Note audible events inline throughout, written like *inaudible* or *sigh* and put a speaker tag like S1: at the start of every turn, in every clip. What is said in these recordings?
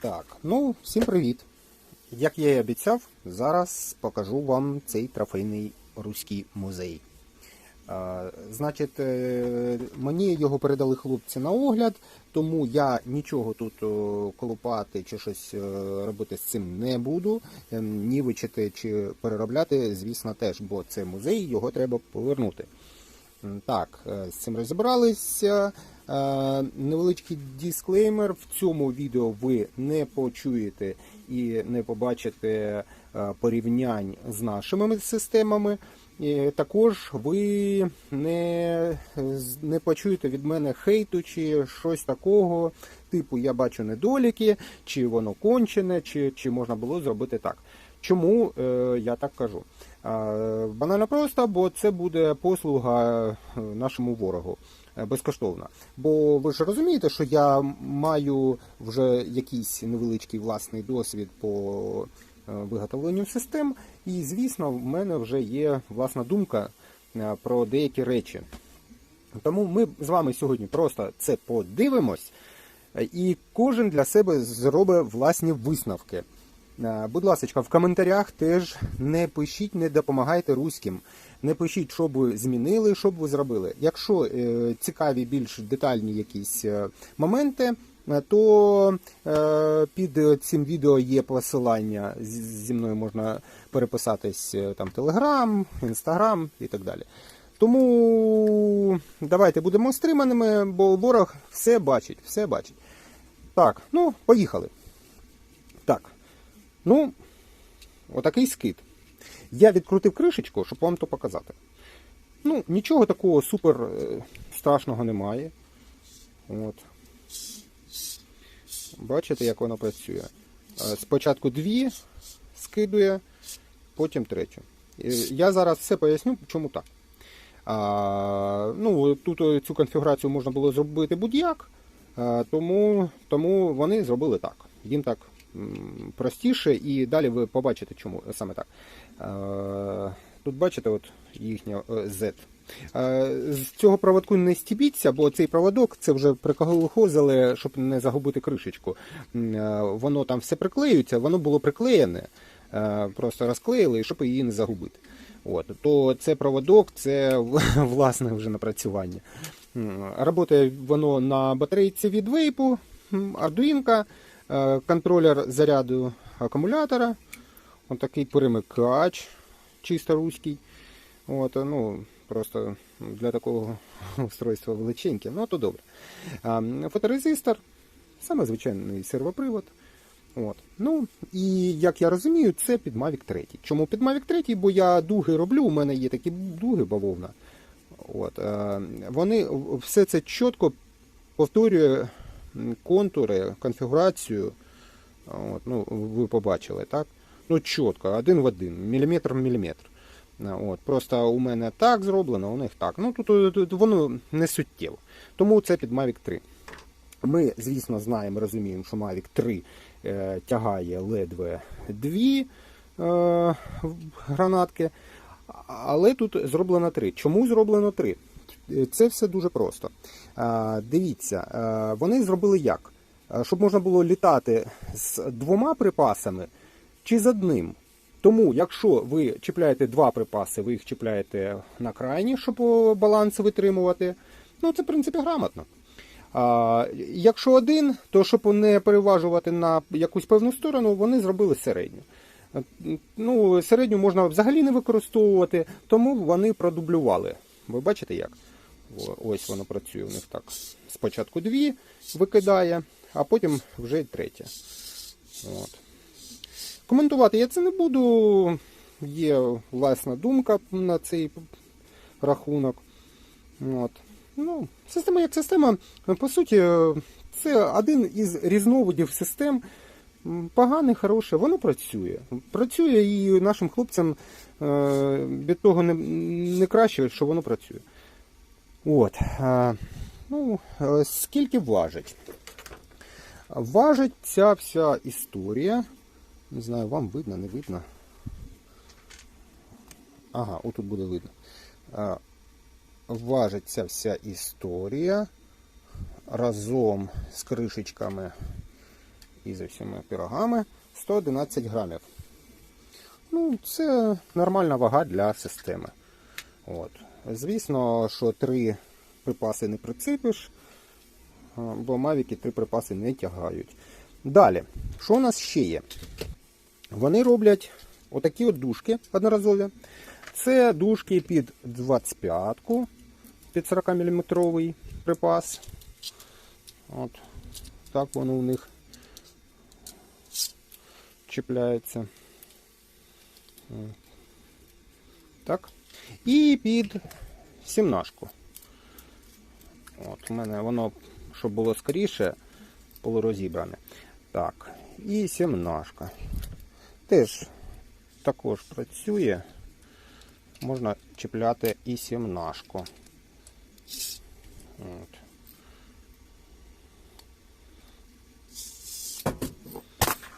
S1: Так, ну, всім привіт. Як я і обіцяв, зараз покажу вам цей трофейний руський музей. А, Значить, е, мені його передали хлопці на огляд, тому я нічого тут колупати чи щось е, робити з цим не буду. Е, Нівичити чи переробляти, звісно, теж, бо це музей, його треба повернути. Так, з цим розібралися. Е, Невеличкий дисклеймер. В цьому відео ви не почуєте і не побачите е, порівнянь з нашими системами. Також ви не, не почуєте від мене хейту чи щось такого, типу я бачу недоліки, чи воно кончене, чи, чи можна було зробити так. Чому е, я так кажу? Банально просто, бо це буде послуга е, нашому ворогу е, безкоштовна. Бо ви ж розумієте, що я маю вже якийсь невеличкий власний досвід по виготовленню систем, і звісно, в мене вже є власна думка про деякі речі. Тому ми з вами сьогодні просто це подивимось, і кожен для себе зробить власні висновки. Е, Будь ласка, в коментарях теж не пишіть, не допомагайте руським. Не пишіть, що б ви змінили, що б ви зробили. Якщо е, цікаві більш детальні якісь е, моменти, то під цим відео є посилання. Зі мною можна переписатись там Телеграм, Інстаграм і так далі. Тому давайте будемо стриманими, бо ворог все бачить, все бачить. Так, ну, поїхали. Так. Ну, отакий скид. Я відкрутив кришечку, щоб вам то показати. Ну, нічого такого супер е, страшного немає. От. Бачите, як воно працює. Е, Спочатку дві скидує, потім третю. Е, Я зараз все поясню, чому так. А, ну, тут цю конфігурацію можна було зробити будь-як, тому, тому вони зробили так. Їм так простіше, і далі ви побачите, чому саме так. Тут бачите, от їхня е, Z. Е, З цього проводку не стібіться, бо цей проводок це вже приколохозили, щоб не загубити кришечку. Е, Воно там все приклеюється, воно було приклеєне, е, просто розклеїли, щоб її не загубити. От, то це проводок, це *laughs* власне вже напрацювання. Работає воно на батарейці від вейпу, е, контролер заряду акумулятора, Ось такий перемикач, чисто руський. От, ну, просто для такого *laughs* устройства величеньке, ну то добре. Фоторезистор, саме сервопривод. От. Ну, і як я розумію, це під Mavic 3. Чому під Mavic 3? Бо я дуги роблю, у мене є такі дуги бавовна. От, е, вони все це чітко повторює контури, конфігурацію. От, ну, ви побачили, так? Ну, чітко, один в один, міліметр в міліметр. От, просто у мене так зроблено, у них так. Ну, тут, тут, тут воно не суттєво. Тому це під Mavic 3. Ми, звісно, знаємо, розуміємо, що Mavic 3 е, тягає ледве дві е, гранатки, але тут зроблено 3. Чому зроблено 3? Це все дуже просто. Е, дивіться, е, вони зробили як? Е, Щоб можна було літати з двома припасами чи з одним. Тому, якщо ви чіпляєте два припаси, ви їх чіпляєте на крайні, щоб баланс витримувати. Ну, це, в принципі, грамотно. А, якщо один, то щоб не переважувати на якусь певну сторону, вони зробили середню. Е, Ну, середню можна взагалі не використовувати, тому вони продублювали. Ви бачите як? Ось воно працює у них так. Спочатку дві викидає, а потім вже й третя. От. Коментувати я це не буду. Є власна думка на цей рахунок. От. Ну, система як система, по суті, це один із різновидів систем. Погане, хороше, воно працює. Працює і нашим хлопцям е, від того не краще, що воно працює. От. е, Ну, е, скільки важить? Важить ця вся історія. Не знаю, вам видно, не видно. Ага, отут буде видно. Е, Важить ця вся історія разом з кришечками і за всіма пирогами 111 грамів. Ну, це нормальна вага для системи. От. Звісно, що три припаси не прицепиш, бо мавіки три припаси не тягають. Далі, що у нас ще є? Вони роблять отакі от дужки одноразові. Це дужки під 25-ку, під 40 мм припас. От. Так воно у них чіпляється. Так. І під сімнашку. От, у мене воно, щоб було скоріше, було розібране. Так. І сімнашка. Теж також працює. Можна чіпляти і сімнашку. От.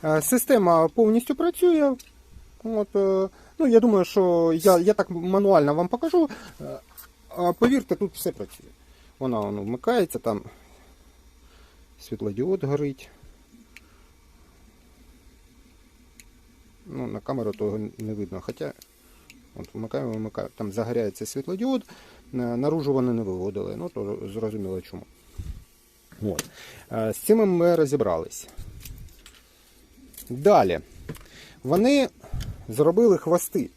S1: Е, Система повністю працює. От, е, ну, я думаю, що я, я так мануально вам покажу. Е, повірте, тут все працює. Вона воно вмикається, там світлодіод горить. Ну, на камеру того не видно. Хоча от вмикаємо, вмикаємо. Там загоряється світлодіод, е, наружу вони не виводили. Ну, то зрозуміло чому. От. Е, З цим ми розібрались. Далі. Вони зробили хвости.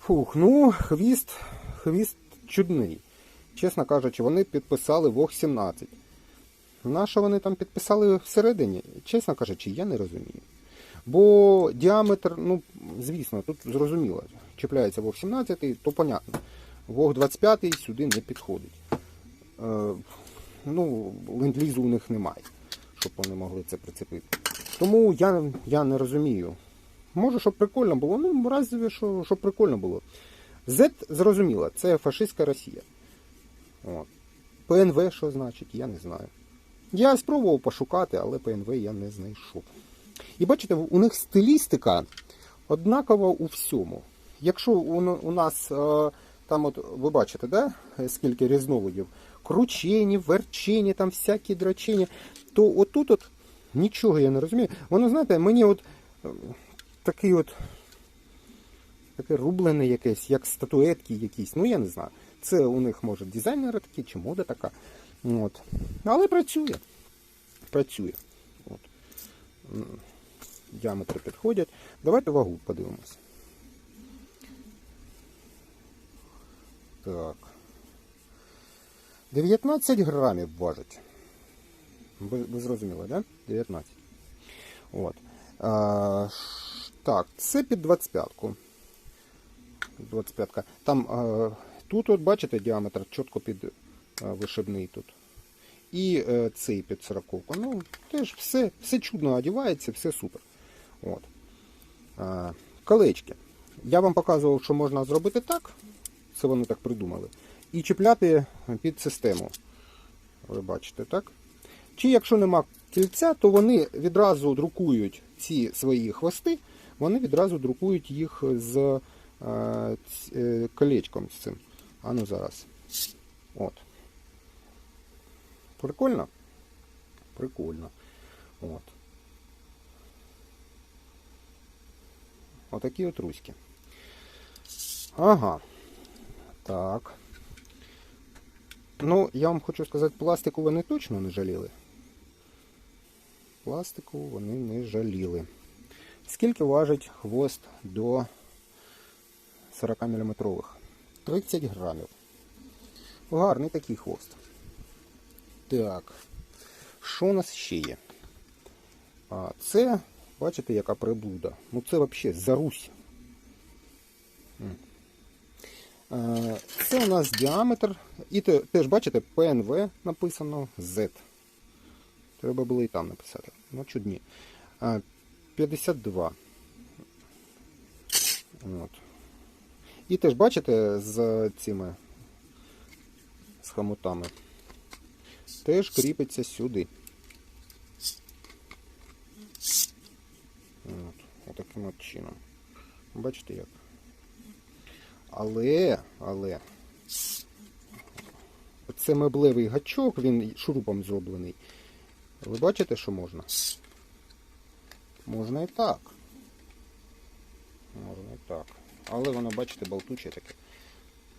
S1: Фух, ну, хвіст, хвіст чудний. Чесно кажучи, вони підписали Вог 17. На що вони там підписали всередині? Чесно кажучи, я не розумію. Бо діаметр, ну, звісно, тут зрозуміло. Чіпляється Вог 17, то понятно. Вог 25 сюди не підходить. Е, ну, ленд-лізу у них немає, щоб вони могли це прицепити. Тому я, я не розумію. Може, щоб прикольно було, ну, разве що, щоб прикольно було. Z зрозуміло, це фашистська Росія. От. ПНВ що значить, я не знаю. Я спробував пошукати, але ПНВ я не знайшов. І бачите, у них стилістика однакова у всьому. Якщо у, нас е, там, от ви бачите, да, скільки різновидів, кручені, верчені, там всякі драчені, то отут от нічого я не розумію. Воно, знаєте, мені от такий от таке рублене якесь, як статуетки якісь, ну я не знаю. Це у них може дизайнери такі, чи мода така. От. Але працює. Працює. От. Діаметри підходять. Давайте вагу подивимося. Так. 19 грамів важить. Ви, ви зрозуміли, да? 19. От. А, так, це під 25-ку. 25-ка. Там а, тут, от, бачите, діаметр чітко під а, вишибний тут. І е, цей під 40-ку. Ну, теж все, все чудно одягається, все супер. От. А, колечки. Я вам показував, що можна зробити так. Це вони так придумали. І чіпляти під систему. Ви бачите, так? Чи якщо нема кільця, то вони відразу друкують ці свої хвости, вони відразу друкують їх з е, е, колечком з цим. А ну зараз. От. Прикольно? Прикольно. От. Отакі от руські. Ага. Так. Ну, я вам хочу сказати, пластику вони точно не жаліли. Пластику вони не жаліли. Скільки важить хвост до 40 мм? 30 грамів. Гарний такий хвост. Так. Що у нас ще є? А, це, бачите, яка приблуда. Ну це взагалі зарусь. Це у нас діаметр. І теж, бачите, ПНВ написано Z. Треба було і там написати. Ну, чудні. Е, 52. От. І теж, бачите, з цими з хомутами. Теж кріпиться сюди. От, отаким от чином. Бачите як? Але, але. Це меблевий гачок, він шурупом зроблений. Ви бачите, що можна? Можна і так. Можна і так. Але воно, бачите, болтуче таке.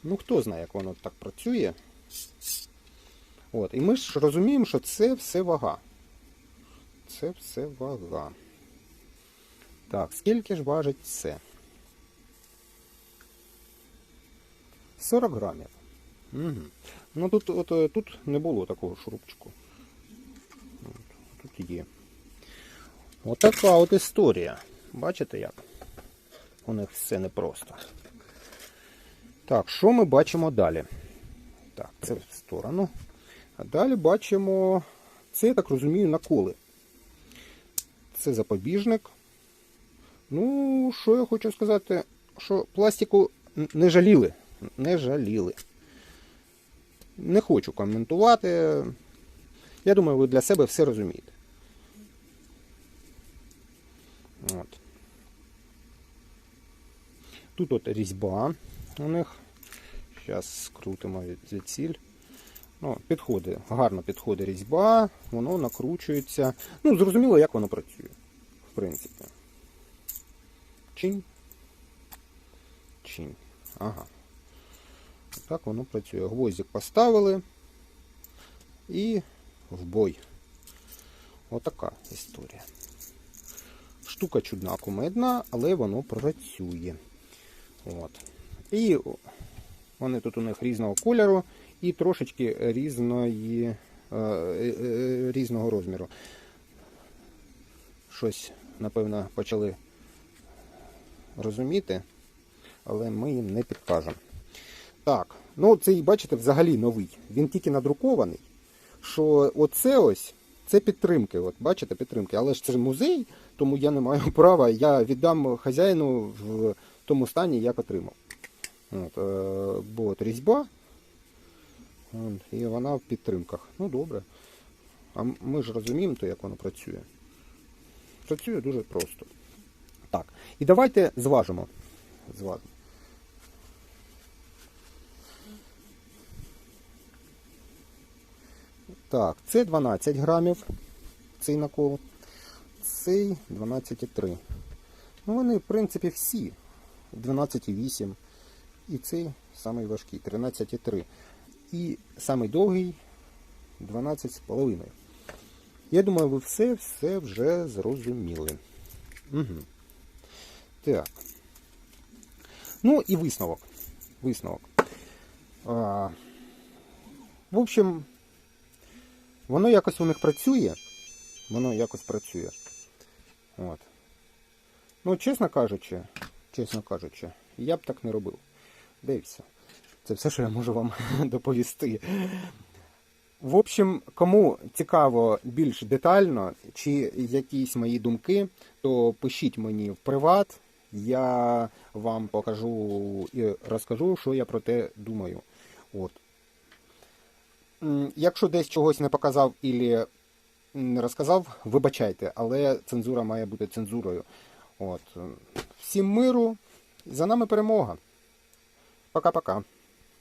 S1: Ну, хто знає, як воно так працює. От. І ми ж розуміємо, що це все вага. Це все вага. Так, скільки ж важить це? 40 грамів. Угу. Ну тут, от, е, тут не було такого шурупчику. От, тут є. Отака от історія. Бачите як? У них все непросто. Так, що ми бачимо далі? Так, це в сторону. А далі бачимо, це, я так розумію, наколи. Це запобіжник. Ну, що я хочу сказати, що пластику не жаліли. Не жаліли. Не хочу коментувати. Я думаю, ви для себе все розумієте. От. Тут от різьба у них. Зараз скрутимо звідсіль. Ну, підходить, гарно підходить різьба, воно накручується. Ну, зрозуміло, як воно працює, в принципі. Чинь. Чинь. Ага. Так воно працює. Гвоздик поставили і в бой. Отака історія. Штука чудна кумедна, але воно працює. От. І вони тут у них різного кольору і трошечки різної, е, е, е, різного розміру. Щось, напевно, почали розуміти, але ми їм не підкажемо. Так, ну цей, бачите, взагалі новий. Він тільки надрукований. Що оце ось, це підтримки. От, бачите, підтримки. Але ж це музей, тому я не маю *laughs* права. Я віддам хазяїну в тому стані, як отримав. От, е, бо от різьба. І вона в підтримках. Ну добре. А ми ж розуміємо, то, як воно працює. Працює дуже просто. Так. І давайте зважимо. Зважимо. Так, це 12 грамів цей накол. Цей 12,3. Ну вони, в принципі, всі. 12,8. І цей самий важкий 13,3. І самий довгий 12,5. Я думаю, ви все все вже зрозуміли. Угу. Так. Ну і висновок. Висновок. А, в общем, воно якось у них працює. Воно якось працює. От. Ну, чесно кажучи, чесно кажучи, я б так не робив. Все. Це все, що я можу вам *laughs* доповісти. В общем, кому цікаво більш детально, чи якісь мої думки, то пишіть мені в приват. Я вам покажу і розкажу, що я про те думаю. От. Якщо десь чогось не показав і не розказав, вибачайте, але цензура має бути цензурою. От. Всім миру, за нами перемога. Пока-пока.